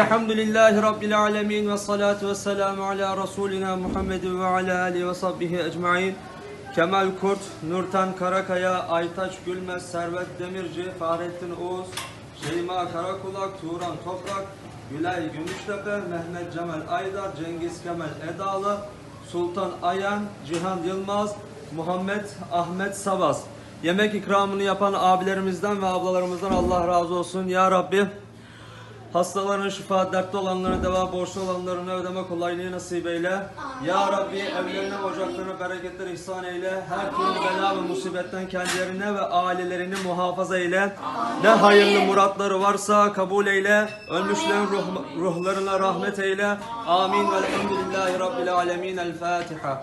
Elhamdülillahi Rabbil alemin ve salatu ve selamu ala Resulina Muhammedin ve ala alihi ve sahbihi ecmain. Kemal Kurt, Nurten Karakaya, Aytaç Gülmez, Servet Demirci, Fahrettin Oğuz, Şeyma Karakulak, Turan Toprak, Gülay Gümüştepe, Mehmet Cemal Aydar, Cengiz Kemal Edalı, Sultan Ayan, Cihan Yılmaz, Muhammed Ahmet Sabas. Yemek ikramını yapan abilerimizden ve ablalarımızdan Allah razı olsun. Ya Rabbi Hastaların şifa, dertte olanlara deva, borçlu olanlarına ödeme kolaylığı nasip eyle. Ya Rabbi evlerine, ocaklarına bereketler ihsan eyle. Her türlü bela ve musibetten kendilerine ve ailelerini muhafaza eyle. Ne hayırlı muratları varsa kabul eyle. Ölmüşlerin ruh- ruhlarına rahmet eyle. Amin. Velhamdülillahi Rabbil alemin. El Fatiha.